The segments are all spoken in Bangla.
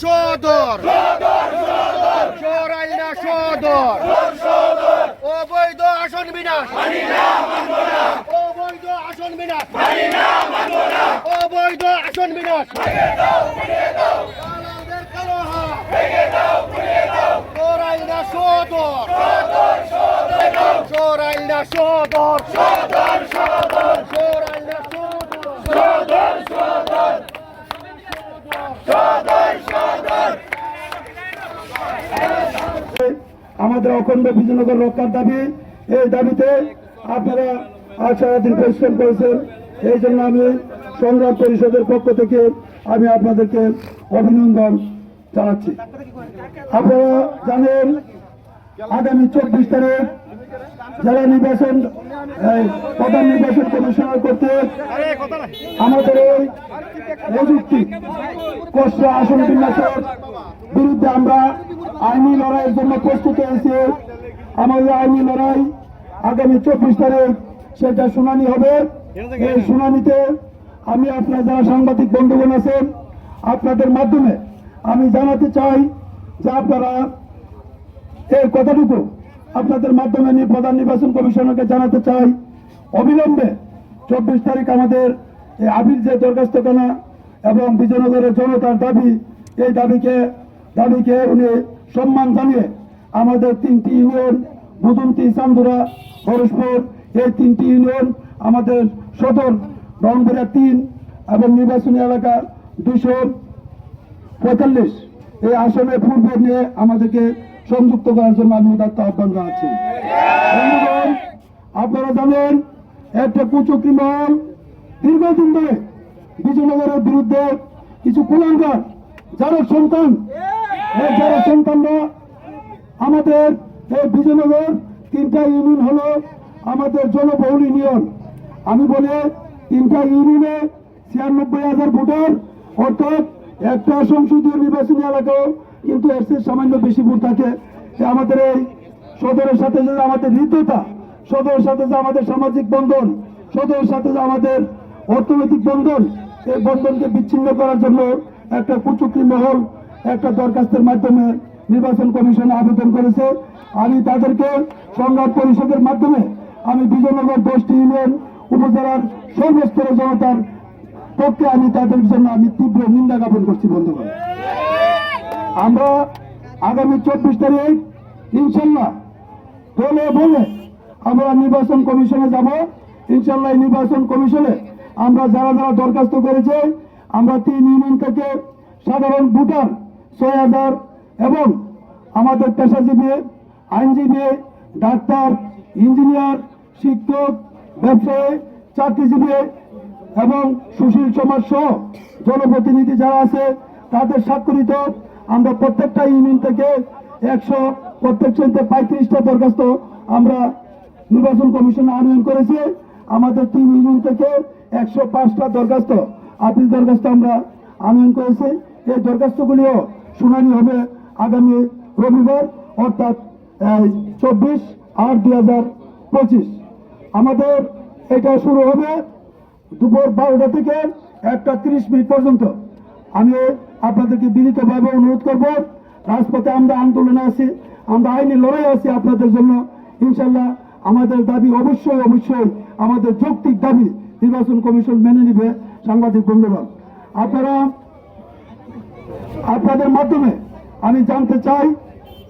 সদর। সরাইল না সদর। অবৈধ আসন বিনাশ। অবৈধ আসন বিনাশ। অবৈধ আসন বিনাশ। দালালদের কালো হাত। সরাইল না সদর। সদর সরাইল না সদর আমাদের অখণ্ড বিজয়নগর রক্ষার দাবি, এই দাবিতে আপনারা আজ সারাদিন পরিশ্রম করেছেন। এই জন্য আমি সংগ্রাম পরিষদের পক্ষ থেকে আমি আপনাদেরকে অভিনন্দন জানাচ্ছি। আপনারা জানেন, আগামী চব্বিশ তারিখ জেলা নির্বাচন প্রধান নির্বাচন কমিশনার করতে আমাদের এই প্রযুক্তি কষ্ট আসন বিন্যাসের বিরুদ্ধে আমরা আইনি লড়াইয়ের জন্য প্রস্তুত হয়েছি। আমাদের আইনি লড়াই আগামী চব্বিশ তারিখ সেটা শুনানি হবে। এই শুনানিতে আমি আপনার যারা সাংবাদিক বন্ধুগণ আছেন, আপনাদের মাধ্যমে আমি জানাতে চাই যে আপনারা এই কথাটুকু আপনাদের মাধ্যমে প্রধান নির্বাচন কমিশনারকে জানাতে চাই। অবিলম্বে চব্বিশ তারিখ আমাদের এই আবির যে দরখাস্ত কেনা এবং বিজয়নগরের জনতার দাবি, এই দাবিকে দাবিকে উনি সম্মান জানিয়ে আমাদের তিনটি ইউনিয়ন, বুদন্তি, চান্দুরা হরসপুর এই তিনটি ইউনিয়ন আমাদের সদর রংপুরা তিন এবং নির্বাচনী এলাকা দুশো পঁয়তাল্লিশ। এই আসনে পূর্বে নিয়ে আমাদেরকে সংযুক্ত করার জন্য আমি উদাত্ত আহ্বান জানাচ্ছি। আপনারা জানেন, একটা কুচক্রি মহল দীর্ঘদিন ধরে বিজয়নগরের বিরুদ্ধে কিছু কুলাঙ্গার, যারা সন্তান যারা সন্তানরা, আমাদের এই বিজয়নগর তিনটা ইউনিয়ন হলো আমাদের জনবহুল ইউনিয়ন আমি বলে তিনটা ইউনিয়নে ছিয়ানব্বই হাজার ভোটার, অর্থাৎ একটা সংসদীয় নির্বাচনী এলাকাও কিন্তু এর চেয়ে সামান্য বেশি ভোট থাকে। আমাদের এই সদরের সাথে যে আমাদের হৃদ্যতা, সদরের সাথে যে আমাদের সামাজিক বন্ধন, সদরের সাথে যে আমাদের অর্থনৈতিক বন্ধন, এই বন্ধনকে বিচ্ছিন্ন করার জন্য একটা কুচুকরি মহল একটা দরখাস্তের মাধ্যমে নির্বাচন কমিশনে আবেদন করেছে। আমি তাদেরকে সংগ্রাম পরিষদের মাধ্যমে আমি বিজয়নগর দশটি ইউনিয়ন উপজেলার সর্বস্তরের জনতার পক্ষে আমি তাদের জন্য আমি তীব্র নিন্দা জ্ঞাপন করছি, বন্ধুগণ। আমরা আগামী চব্বিশ তারিখ, ইনশাল্লাহ বলে বলে আমরা নির্বাচন কমিশনে যাব। ইনশাল্লাহ নির্বাচন কমিশনে আমরা যারা যারা দরখাস্ত করেছে, আমরা তিন ইউনিয়ন থেকে সাধারণ ভোটার ছয় হাজার এবং আমাদের পেশাজীবী, আইনজীবী, ডাক্তার, ইঞ্জিনিয়ার, শিক্ষক, ব্যবসায়ী, চাকরিজীবী এবং সুশীল সমাজ সহ জনপ্রতিনিধি যারা আছে, তাদের স্বাক্ষরিত আমরা প্রত্যেকটা ইউনিয়ন থেকে একশো প্রত্যেক শ্রেণীতে পঁয়ত্রিশটা দরখাস্ত আমরা নির্বাচন কমিশনে আনয়ন করেছি। আমাদের তিন ইউনিয়ন থেকে একশো পাঁচটা দরখাস্ত, আপিল দরখাস্ত আমরা আনয়ন করেছি। এই দরখাস্তগুলিও শুনানি হবে আগামী রবিবার, অর্থাৎ চব্বিশ আট দুই হাজার পঁচিশ। আমাদের এটা শুরু হবে দুপুর বারোটা থেকে একটা তিরিশ মিনিট পর্যন্ত। আমি আপনাদেরকে বিনীতভাবে অনুরোধ করব, রাজপথে আমরা আন্দোলনে আছি, আমরা আইনি লড়াই আছি আপনাদের জন্য। ইনশাল্লাহ আমাদের দাবি অবশ্যই অবশ্যই আমাদের যৌক্তিক দাবি নির্বাচন কমিশন মেনে নিবে সাংবাদিক বন্ধুগণ। আপনারা আপনাদের মাধ্যমে আমি জানতে চাই,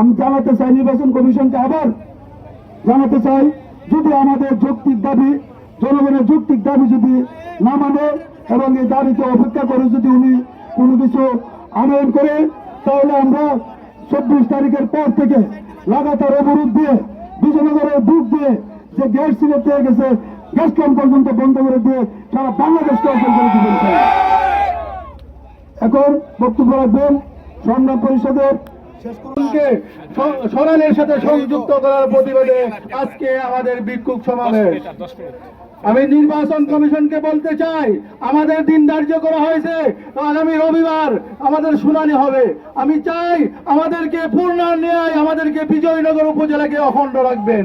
আমি জানাতে চাই নির্বাচন কমিশনকে আবার জানাতে চাই, যদি আমাদের যৌক্তিক দাবি, জনগণের যৌক্তিক দাবি যদি না মানে এবং এই দাবিকে অপেক্ষা করে যদি উনি কোনো কিছু আনয়ন করে, তাহলে আমরা চব্বিশ তারিখের পর থেকে লাগাতার অবরোধ দিয়ে, বিজয়নগরের বুক দিয়ে যে গ্যাস সিলেট পেয়ে গেছে, গ্যাস ক্যাম্প পর্যন্ত বন্ধ করে দিয়ে সারা বাংলাদেশকে অচল করে দিবেন এখন বক্তব্য রাখবেন সংগ্রাম পরিষদের সরানের সাথে সংযুক্ত করার প্রতিবাদে আজকে আমাদের বিক্ষোভ সমাবেশ। আমি নির্বাচন কমিশনকে বলতে চাই, আমাদের দিন ধার্য করা হয়েছে, আগামী রবিবার আমাদের শুনানি হবে। আমি চাই আমাদেরকে পূর্ণ ন্যায় আমাদেরকে বিজয়নগর উপজেলাকে অখণ্ড রাখবেন।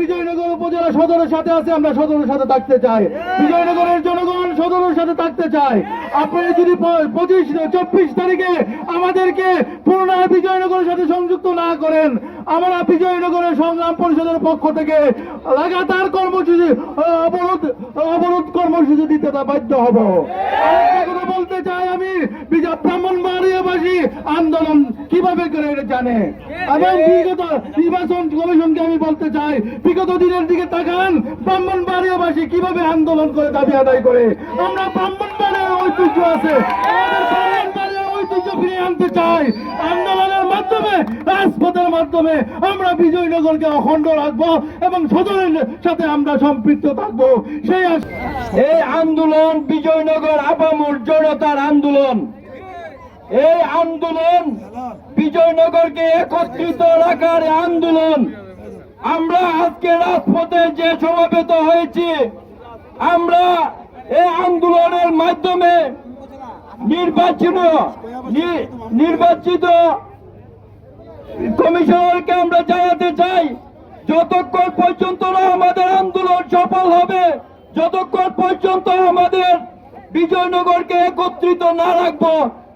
বিজয়নগর উপজেলা সদরের সাথে আছে, আমরা সদরের সাথে থাকতে চাই। বিজয়নগরের জনগণ সদরের সাথে থাকতে চাই আপনারা যদি পঁচিশ চব্বিশ তারিখে আমাদেরকে পুনরায় বিজয়নগরের সাথে সংযুক্ত না করেন, আমরা বিজয়নগরের সংগ্রাম পরিষদের পক্ষ থেকে লাগাতার কর্মসূচি অবরোধ অবরোধ কর্মসূচি দিতে বাধ্য হব। বলতে চাই আমি, বিজয় ব্রাহ্মণবাড়িয়াবাসী আন্দোলন কীভাবে করে এটা জানে? এবং বিগত নির্বাচন কমিশনকে আমি বলতে চাই, বিগত দিনের দিকে তাকান ব্রাহ্মণবাড়িয়াবাসী কীভাবে আন্দোলন করে দাবি আদায় করে? আমরা ব্রাহ্মণবাড়িয়ার ঐতিহ্য আছে। ঐতিহ্য ফিরিয়ে আনতে চাই। আন্দোলনের মাধ্যমে, রাজপথের মাধ্যমে আমরা বিজয়নগরকে অখণ্ড রাখব এবং সদরের সাথে আমরা সম্পৃক্ত থাকব। সেই এই আন্দোলন বিজয়নগর আপামুর জনতার আন্দোলন। এই আন্দোলন বিজয়নগরকে একত্রিত রাখার আন্দোলন। আমরা আজকে রাজপথে যে সমাবেত হয়েছি, আমরা এই আন্দোলনের মাধ্যমে নির্বাচিত নির্বাচিত কমিশনারকে আমরা জানাতে চাই, যতক্ষণ পর্যন্ত না আমাদের আন্দোলন সফল হবে, যতক্ষণ পর্যন্ত আমাদের বিজয়নগরকে একত্রিত না রাখব,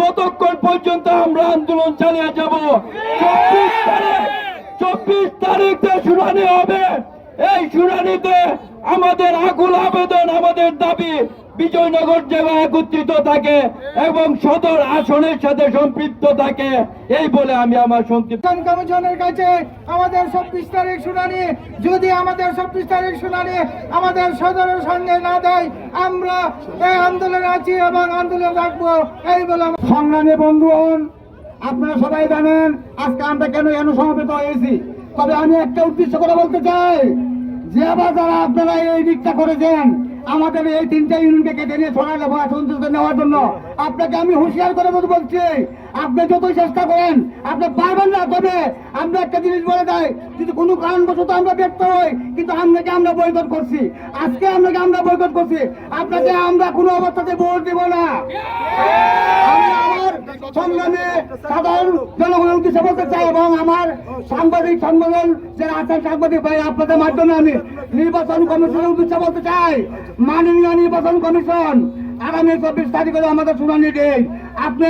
ততক্ষণ পর্যন্ত আমরা আন্দোলন চালিয়ে যাব। চব্বিশ তারিখ চব্বিশ তারিখ শুনানি হবে। এই শুনানিতে আমাদের আকুল আবেদন, আমাদের দাবি বিজয়নগর জেলা একত্রিত থাকে এবং সদর আসনের সাথে সম্পৃক্ত থাকে। এই বলে আমি আমার সংক্ষিপ্ত কমিশনের কাছে আমাদের চব্বিশ তারিখ শুনানি যদি আমাদের চব্বিশ তারিখ শুনানি আমাদের সদরের সঙ্গে না দেয় আমরা এই আন্দোলনে আছি এবং আন্দোলন রাখব এই বলে আমার- সংগ্রামী বন্ধুগণ আপনারা সবাই জানেন আজকে আমরা কেন কেন সমবেত হয়েছি। তবে আমি একটা উদ্দেশ্য করে বলতে চাই যে আবার যারা আপনারা এই দিকটা করেছেন আমাদের এই তিনটা ইউনিটকে কেটে নিয়ে সোনা নেওয়া সন্তুষ্ট নেওয়ার জন্য। আপনাকে আমি হুঁশিয়ার করে বলছি, আপনি যতই চেষ্টা করেন, আপনি পারবেন না, তবে আমরা একটা জিনিস বলে দেয় যদি কোনো কারণবশত আমরা ব্যর্থ হই, কিন্তু আপনাকে আমরা বয়কট করছি। আজকে আপনাকে আমরা বয়কট করছি। আপনাকে আমরা কোনো অবস্থাতে ভোট দিব না। সাধারণ জনগণের উদ্দেশ্যে বলতে চাই এবং আমার সাংবাদিক সংগঠন যারা আছেন সাংবাদিক ভাই, আপনাদের মাধ্যমে আমি নির্বাচন কমিশনের উদ্দেশ্যে বলতে চাই। মাননীয় নির্বাচন কমিশন, আগামী চব্বিশ তারিখে আমাদের শুনানি দিন। আপনি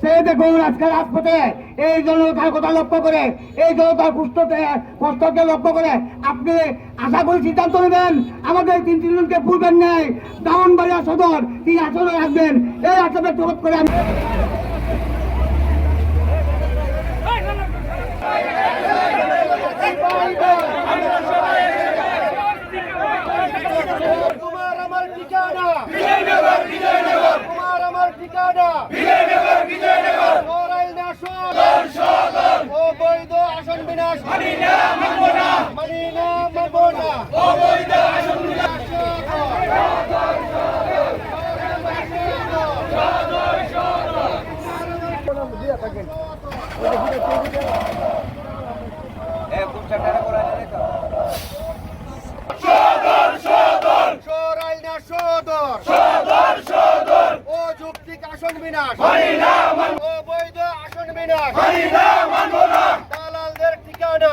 সে দেখুন আজকে রাজপথে এই জনতার কথা লক্ষ্য করে, এই জনতার কুষ্ঠতে কষ্টকে লক্ষ্য করে আপনি আশা করি সিদ্ধান্ত নেবেন। আমাদের তিন তিনজনকে ভুলবেন নেই। দামনবাড়িয়া সদর, তিনি আসনে রাখবেন। এই আসনে চোখ করে আমি তোমার আমার ঠিকানা। বিজয়নগর বিজয়নগর তোমার আমার ঠিকানা। বিজয়নগর বিজয়নগর লড়াই অবৈধ আসন বিনাশ। না মানব না মানি না মানব না অবৈধ আসন বিনাশ সরাই না সদর সদর সদর ও যুক্তিক আসন বিনাশ মানি না অবৈধ আসন বিনাশ মানি না মানব না দালালদের ঠিকানা